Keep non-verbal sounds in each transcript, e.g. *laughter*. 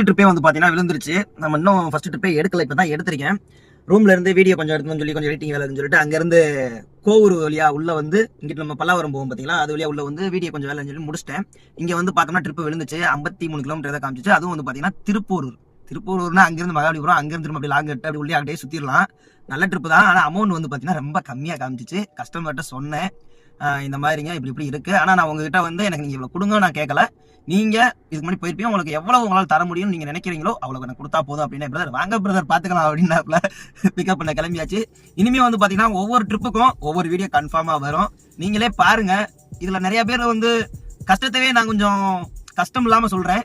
First ட்ரிப்பே வந்து பார்த்தீங்கன்னா விழுந்துருச்சு. நம்ம இன்னும் ஃபஸ்ட்டு ட்ரிப்பே எடுக்கல இப்போ தான் எடுத்திருக்கேன் ரூம்ல இருந்து வீடியோ கொஞ்சம் எடுக்கணும்னு சொல்லி கொஞ்சம் எடிட்டிங் வேலைன்னு சொல்லிட்டு அங்கேருந்து கோவூர் வழியாக உள்ள வந்து இங்கிட்ட நம்ம பல்லாவரம் போவோம் பார்த்தீங்களா அது வழியாக உள்ள வந்து வீடியோ கொஞ்சம் வேலைன்னு சொல்லி முடிச்சிட்டேன். இங்கே வந்து பார்த்தோம்னா ட்ரிப் விழுந்துச்சு. ஐம்பத்தி மூணு கிலோமீட்டர் தான் காமிச்சிச்சு. அதுவும் வந்து பார்த்தீங்கன்னா திருப்பூர் திருப்பூர்னா அங்கிருந்து மகாபலிபுரம் அங்கிருந்து திரும்ப அப்படி லாங் அப்படி உள்ளே அப்படியே சுற்றிடலாம் நல்ல ட்ரிப்பு தான். ஆனால் அமௌண்ட் வந்து பார்த்தீங்கன்னா ரொம்ப கம்மியாக காமிச்சிச்சு. கஸ்டமர்கிட்ட சொன்னேன். இந்த மாதிரிங்க இப்படி இப்படி இருக்கு. ஆனால் நான் உங்ககிட்ட வந்து எனக்கு நீங்கள் இவ்வளோ கொடுங்க நான் கேட்கல நீங்க இதுக்கு முன்னாடி போயிருப்பீங்க உங்களுக்கு எவ்வளவு உங்களால் தர முடியும்னு நீங்க நினைக்கிறீங்களோ அவ்வளவு எனக்கு கொடுத்தா போதும் அப்படின்னு பிரதர் வாங்க பிரதர் பாத்துக்கலாம் அப்படின்னாப்ல பிக்கப் பண்ண கிளம்பியாச்சு. இனிமே வந்து பாத்தீங்கன்னா ஒவ்வொரு ட்ரிப்புக்கும் ஒவ்வொரு வீடியோ கன்ஃபார்மா வரும். நீங்களே பாருங்க. இதுல நிறைய பேர் வந்து கஷ்டத்தவே நான் கொஞ்சம் கஷ்டம் இல்லாம சொல்றேன்.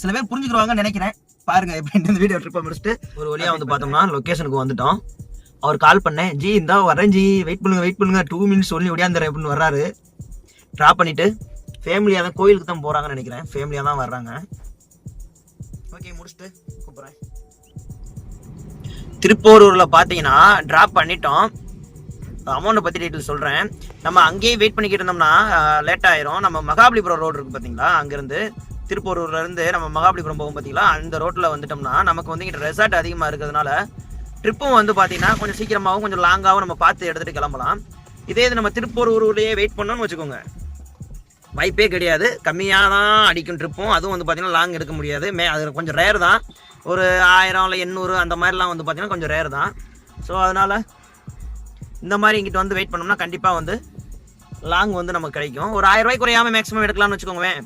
சில பேர் புரிஞ்சுக்கிறவாங்கன்னு நினைக்கிறேன். பாருங்க எப்படி இந்த வீடியோ ட்ரிப்பை முடிச்சுட்டு. ஒரு வழியா வந்து பார்த்தோம்னா லொக்கேஷனுக்கு வந்துட்டோம். அவர் கால் பண்ணேன். ஜி இந்தா வரேன் ஜி. வெயிட் பண்ணுங்க வெயிட் பண்ணுங்க. டூ மினிட்ஸ் சொல்லி ஒடியாந்துறேன் அப்படின்னு வர்றாரு. ட்ராப் பண்ணிட்டு ஃபேமிலியாக தான் கோயிலுக்கு தான் போகிறாங்கன்னு நினைக்கிறேன். ஃபேமிலியாக தான் வர்றாங்க. ஓகே முடிச்சுட்டு கூப்பிட்றேன். திருப்போரூரில் பார்த்தீங்கன்னா ட்ராப் பண்ணிட்டோம். அமௌண்ட்டை பற்றி டீட்டெயில் சொல்கிறேன் நம்ம அங்கேயே வெயிட் பண்ணிக்கிட்டு இருந்தோம்னா லேட் ஆயிரும். நம்ம மகாபலிபுரம் ரோடு இருக்குது பார்த்தீங்களா அங்கேருந்து திருப்போரூர்லேருந்து நம்ம மகாபலிபுரம் போகும் பார்த்தீங்களா அந்த ரோட்டில் வந்துட்டோம்னா நமக்கு வந்து இங்கிட்ட ரெசார்ட் அதிகமாக இருக்கிறதுனால ட்ரிப்பும் வந்து பார்த்தீங்கன்னா கொஞ்சம் சீக்கிரமாகவும் கொஞ்சம் லாங்காகவும் நம்ம பார்த்து எடுத்துகிட்டு கிளம்பலாம். இதே இது நம்ம திருப்பூர் ஊர்லேயே வெயிட் பண்ணோம்னு வச்சுக்கோங்க. வாய்ப்பே கிடையாது. கம்மியாக தான் அடிக்கும் ட்ரிப்பும் அதுவும் வந்து பார்த்தீங்கன்னா லாங் எடுக்க முடியாது. மே அது கொஞ்சம் ரேர் தான். ஒரு ஆயிரம் இல்லை எண்ணூறு அந்த மாதிரிலாம் வந்து பார்த்திங்கன்னா கொஞ்சம் ரேர் தான். ஸோ அதனால் இந்த மாதிரி இங்கிட்ட வந்து வெயிட் பண்ணோம்னா கண்டிப்பாக வந்து லாங் வந்து நமக்கு கிடைக்கும். ஒரு ஆயிரம் ரூபாய் குறையாம மேக்ஸிமம் எடுக்கலாம்னு வச்சுக்கோங்களேன்.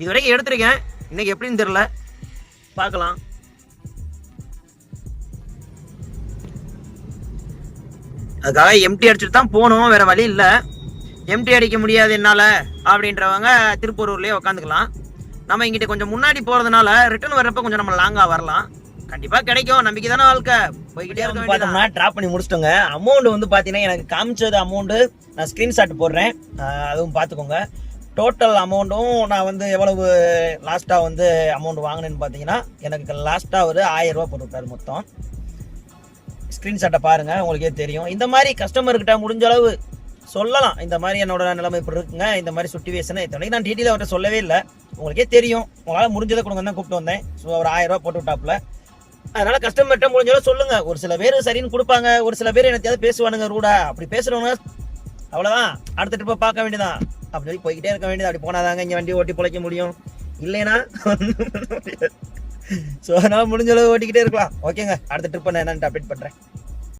இது வரைக்கும் எடுத்திருக்கேன். இன்றைக்கி எப்படின்னு தெரில பார்க்கலாம். அதுக்காக எம்டி அடிச்சுட்டு தான் போகணும் வேற வழி இல்லை. எம்டி அடிக்க முடியாது என்னால் அப்படின்றவங்க திருப்பூரூர்லேயே உட்காந்துக்கலாம் நம்ம இங்கிட்ட கொஞ்சம் முன்னாடி போகிறதுனால ரிட்டர்ன் வர்றப்ப கொஞ்சம் நம்ம லாங்காக வரலாம். கண்டிப்பாக கிடைக்கும். நம்பிக்கை தானே வாழ்க்கை போய்கிட்டே இருக்க பார்த்தோம்னா ட்ராப் பண்ணி முடிச்சிட்டோங்க. அமௌண்ட் வந்து பார்த்தீங்கன்னா எனக்கு காமிச்சது அமௌண்ட்டு நான் ஸ்க்ரீன்ஷாட் போடுறேன். அதுவும் பார்த்துக்கோங்க டோட்டல் அமௌண்ட்டும் நான் வந்து எவ்வளவு லாஸ்ட்டாக வந்து அமௌண்ட் வாங்கினேன்னு பார்த்தீங்கன்னா எனக்கு லாஸ்ட்டாக ஒரு ஆயிரம் ரூபா போட்டுவிட்டாரு மொத்தம். ஸ்க்ரீன்ஷாட்டை பாருங்கள் உங்களுக்கே தெரியும். இந்த மாதிரி கஸ்டமர்கிட்ட முடிஞ்ச அளவு சொல்லலாம். இந்த மாதிரி என்னோட நிலைமை இப்படி இருக்குங்க இந்த மாதிரி சுட்டிவேஷனை இத்தனைக்கு நான் டீட்டெயில் அவர்கிட்ட சொல்லவே இல்லை. உங்களுக்கே தெரியும். உங்களால் முடிஞ்சதை கொடுங்க தான் கூப்பிட்டு வந்தேன். ஸோ ஒரு ஆயிரம் ரூபா போட்டு விட்டாப்புல. அதனால கஸ்டமர்கிட்ட முடிஞ்ச அளவு சொல்லுங்க. ஒரு சில பேர் சரின்னு கொடுப்பாங்க. ஒரு சில பேர் என்னத்தையாவது பேசுவானுங்க ரூடா. அப்படி பேசுறவங்க அவ்வளோதான் அடுத்த ட்ரிப்பை பார்க்க வேண்டியதான் அப்படி சொல்லி போய்கிட்டே இருக்க வேண்டியது. அப்படி போனாதாங்க இங்கே வண்டி ஓட்டி பிழைக்க முடியும். இல்லைன்னா *laughs* ஸோ அதனால முடிஞ்ச அளவு ஓட்டிக்கிட்டே இருக்கலாம். ஓகேங்க அடுத்த ட்ரிப்பை நான் என்னன்ட்டு அப்டேட் பண்ணுறேன்